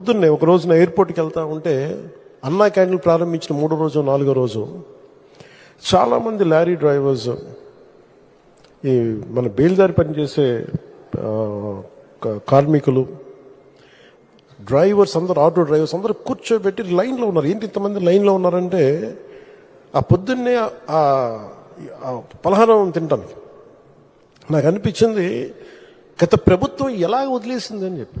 పొద్దున్నే ఒక రోజున ఎయిర్పోర్ట్కి వెళ్తా ఉంటే అన్నా క్యాండిల్ ప్రారంభించిన మూడో రోజు నాలుగో రోజు. చాలామంది లారీ డ్రైవర్స్ ఈ మన బేల్దారి పనిచేసే కార్మికులు డ్రైవర్స్ అందరు ఆటో డ్రైవర్స్ అందరూ కూర్చోబెట్టి లైన్లో ఉన్నారు. ఏంటి ఇంతమంది లైన్లో ఉన్నారంటే ఆ పొద్దున్నే ఆ పలహారం తింటాను. నాకు అనిపించింది గత ప్రభుత్వం ఎలా వదిలేసిందని చెప్పి.